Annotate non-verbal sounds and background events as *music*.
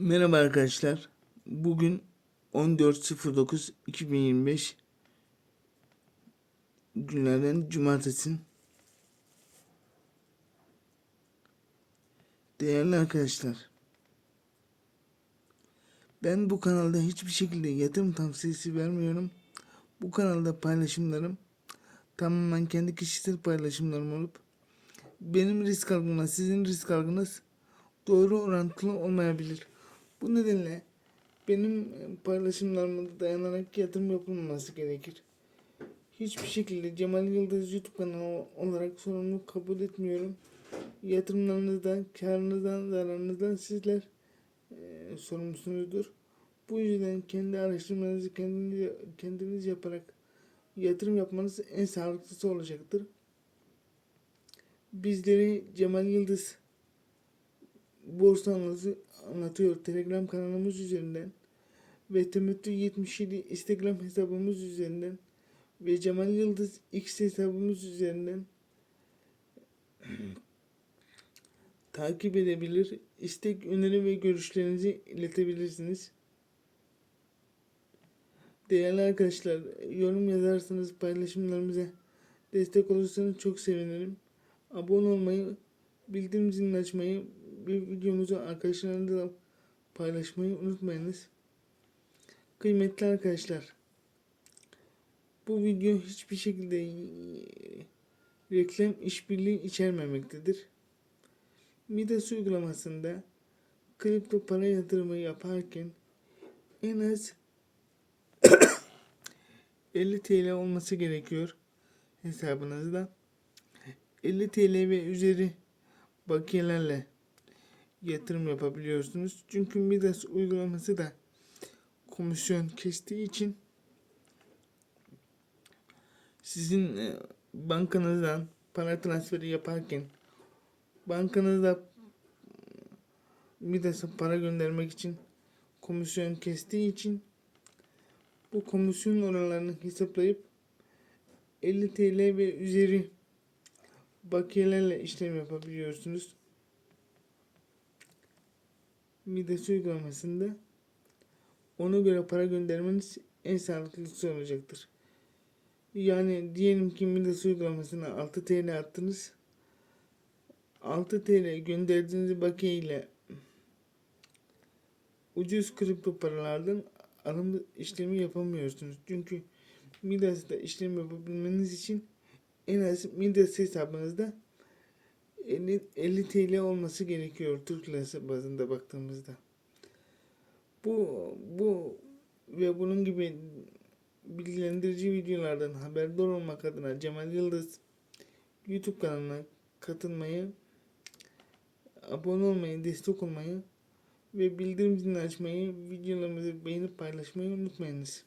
Merhaba arkadaşlar. Bugün 14.09.2025 günlerden cumartesi. Değerli arkadaşlar. Ben bu kanalda hiçbir şekilde yatırım tavsiyesi vermiyorum. Bu kanalda paylaşımlarım tamamen kendi kişisel paylaşımlarım olup benim risk algımla sizin risk algınız doğru orantılı olmayabilir. Bu nedenle benim paylaşımlarıma dayanarak yatırım yapılmaması gerekir. Hiçbir şekilde Cemal Yıldız YouTube kanalı olarak sorumluluk kabul etmiyorum. Yatırımlarınızdan, karınızdan, zararınızdan sizler e, sorumlusunuzdur. Bu yüzden kendi araştırmanızı kendiniz, kendiniz yaparak yatırım yapmanız en sağlıklısı olacaktır. Bizleri Cemal Yıldız borsa anlatıyor Telegram kanalımız üzerinden ve Temettü 77 Instagram hesabımız üzerinden ve Cemal Yıldız X hesabımız üzerinden *clears throat* takip edebilir, istek, öneri ve görüşlerinizi iletebilirsiniz. Değerli arkadaşlar, yorum yazarsanız paylaşımlarımıza destek olursanız çok sevinirim. Abone olmayı, bildirim zilini açmayı ve videomuzu arkadaşlarınızla paylaşmayı unutmayınız. Kıymetli arkadaşlar, bu video hiçbir şekilde reklam işbirliği içermemektedir. Midas uygulamasında kripto para yatırımı yaparken en az *coughs* 50 TL olması gerekiyor hesabınızda. 50 TL ve üzeri bakiyelerle yatırım yapabiliyorsunuz. Çünkü Midas uygulaması da komisyon kestiği için sizin e, bankanızdan para transferi yaparken bankanızda Midas'a para göndermek için komisyon kestiği için bu komisyon oranlarını hesaplayıp 50 TL ve üzeri bakiyelerle işlem yapabiliyorsunuz. Midas uygulamasında ona göre para göndermeniz en sağlıklısı olacaktır. Yani diyelim ki Midas uygulamasına 6 TL attınız. 6 TL gönderdiğiniz bakiye ile ucuz kripto paralardan alım işlemi yapamıyorsunuz. Çünkü Midas'ta işlem yapabilmeniz için en az Midas hesabınızda 50, 50 TL olması gerekiyor Türk lirası bazında baktığımızda. Bu bu ve bunun gibi bilgilendirici videolardan haberdar olmak adına Cemal Yıldız YouTube kanalına katılmayı, abone olmayı, destek olmayı ve bildirim zilini açmayı, videolarımızı beğenip paylaşmayı unutmayınız.